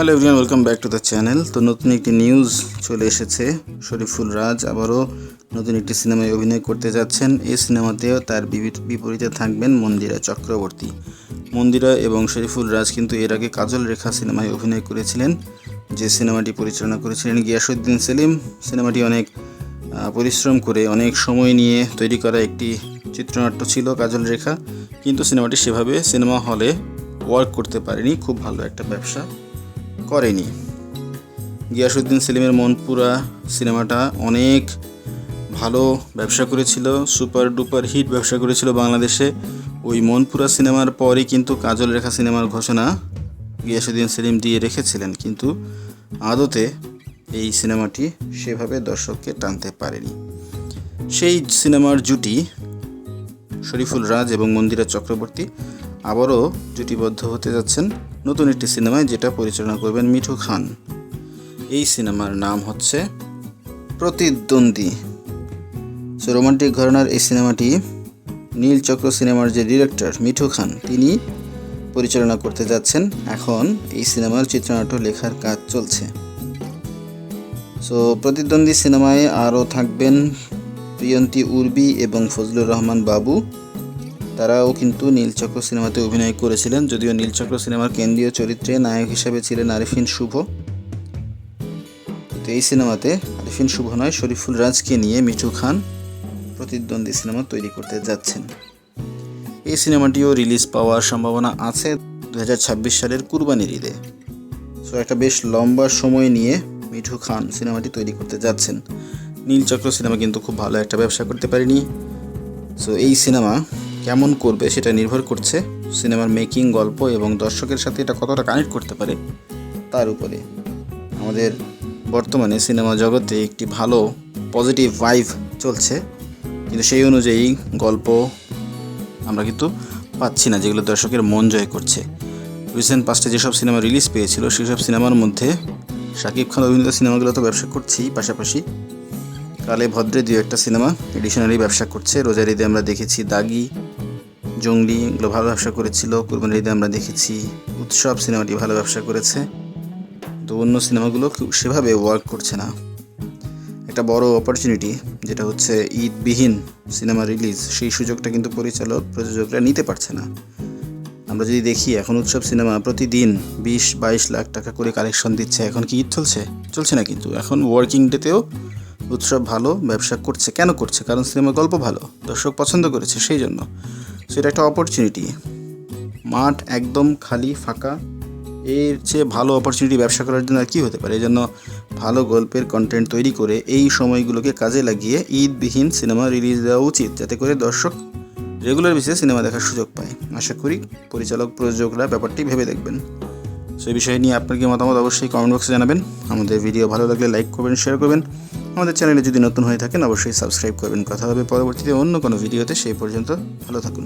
Hello everyone welcome back to the channel তো নতুন একটি নিউজ চলে এসেছে শরীফুল রাজ আবারও নতুন একটি সিনেমায় অভিনয় করতে যাচ্ছেন। এই সিনেমাতেও তার বিপরীতে থাকবেন মন্দিরা চক্রবর্তী। মন্দিরা এবং শরীফুল রাজ কিন্তু এর আগে কাজল রেখা সিনেমায় অভিনয় করেছিলেন। যে সিনেমাটি পরিচালনা করেছিলেন গিয়াসুদ্দিন সেলিম। সিনেমাটি অনেক পরিশ্রম করে, অনেক সময় নিয়ে তৈরি করা একটি চিত্রনাট্য ছিল কাজল রেখা। কিন্তু সিনেমাটি সেভাবে সিনেমা হলে ওয়ার্ক করতে পারেনি। খুব ভালো একটা ব্যবসা। করেনি। গিয়াসুদ্দিন সেলিমের মনপুরা সিনেমাটা অনেক ভালো ব্যবসা করেছিল, সুপার ডুপার হিট ব্যবসা করেছিল বাংলাদেশে। ওই মনপুরা সিনেমার পরই কিন্তু কাজল রেখা সিনেমার ঘোষণা গিয়াসুদ্দিন সেলিম দিয়ে রেখেছিলেন, কিন্তু আদতে এই সিনেমাটি সেভাবে দর্শককে টানতে পারেনি। সেই সিনেমার জুটি শরীফুল রাজ এবং মন্দিরা চক্রবর্তী আবারও জুটিবদ্ধ হতে যাচ্ছেন নতুন একটি সিনেমায় যেটা পরিচালনা করবেন মিঠু খান। এই সিনেমার নাম হচ্ছে প্রতিদ্বন্দ্বী। সো রোমান্টিক ঘরানার এই সিনেমাটি নীলচক্র সিনেমার যে ডিরেক্টর মিঠু খান, তিনি পরিচালনা করতে যাচ্ছেন। এখন এই সিনেমার চিত্রনাট্য লেখার কাজ চলছে। সো প্রতিদ্বন্দ্বী সিনেমায় আরও থাকবেন প্রিয়ন্তী উর্বি এবং ফজলুর রহমান বাবু। তারাও কিন্তু নীলচক্র সিনেমাতে অভিনয় করেছিলেন, যদিও নীলচক্র সিনেমার কেন্দ্রীয় চরিত্রে নায়ক হিসেবে ছিলেন আরিফিন শুভ। তো এই সিনেমাতে আরিফিন শুভ নয়, শরীফুল রাজকে নিয়ে মিঠু খান প্রতিদ্বন্দ্বী সিনেমা তৈরি করতে যাচ্ছেন। এই সিনেমাটিও রিলিজ পাওয়ার সম্ভাবনা আছে দু হাজার ছাব্বিশ সালের কুরবানির ঈদে। সো একটা বেশ লম্বা সময় নিয়ে মিঠু খান সিনেমাটি তৈরি করতে যাচ্ছেন। নীলচক্র সিনেমা কিন্তু খুব ভালো একটা ব্যবসা করতে পারেনি। সো এই সিনেমা কেমন করবে সেটা নির্ভর করছে সিনেমার মেকিং, গল্প এবং দর্শকের সাথে এটা কতটা কানেক্ট করতে পারে তার উপরে। আমাদের বর্তমানে সিনেমা জগতে একটি ভালো পজিটিভ ভাইভ চলছে, কিন্তু সেই অনুযায়ী গল্প আমরা কিন্তু পাচ্ছি না, যেগুলো দর্শকের মন জয় করছে। রিসেন্ট পাস্টে যেসব সিনেমা রিলিজ পেয়েছিল, সেসব সিনেমার মধ্যে শাকিব খান অভিনীত সিনেমাগুলো তো ব্যবসা করছেই পাশাপাশি। কালে ভদ্রে দু একটা সিনেমা এডিশনারি ব্যবসা করছে। রোজার ঈদে আমরা দেখেছি দাগি জঙ্গলি এগুলো ভালো ব্যবসা করেছিল, কুরবানির ঈদে আমরা দেখেছি উৎসব সিনেমাটি ভালো ব্যবসা করেছে। তো অন্য সিনেমাগুলো সেভাবে ওয়ার্ক করছে না। একটা বড় অপরচুনিটি যেটা হচ্ছে ঈদবিহীন সিনেমা রিলিজ সেই সুযোগটা কিন্তু পরিচালক, প্রযোজকরা নিতে পারছে না। আমরা যদি দেখি, এখন উৎসব সিনেমা প্রতিদিন বিশ, বাইশ লাখ টাকা করে কালেকশন দিচ্ছে, এখন কি ঈদ চলছে? চলছে না কিন্তু, এখন ওয়ার্কিং ডেতেও উৎসব ভালো, ব্যবসা করছে, কেন করছে? কারণ সিনেমার গল্প ভালো, দর্শক পছন্দ করেছে, সেই জন্য। সেটা একটা অপরচুনিটি মাঠ একদম খালি, ফাঁকা। এর চেয়ে ভালো অপরচুনিটি ব্যবসা করার জন্য আর কী হতে পারে? এই জন্য ভালো গল্পের কন্টেন্ট তৈরি করে এই সময়গুলোকে কাজে লাগিয়ে ঈদবিহীন সিনেমা রিলিজ দেওয়া উচিত, যাতে করে দর্শক রেগুলার বেসিসে সিনেমা দেখার সুযোগ পায়। আশা করি পরিচালক, প্রযোজকরা ব্যাপারটি ভেবে দেখবেন। সেই বিষয় নিয়ে আপনার কি মতামত অবশ্যই কমেন্ট বক্সে জানাবেন। আমাদের ভিডিও ভালো লাগলে লাইক করবেন শেয়ার করবেন। আমাদের চ্যানেলে যদি নতুন হয়ে থাকেন, অবশ্যই সাবস্ক্রাইব করবেন। কথা হবে পরবর্তীতে অন্য কোনো ভিডিওতে, সেই পর্যন্ত ভালো থাকুন।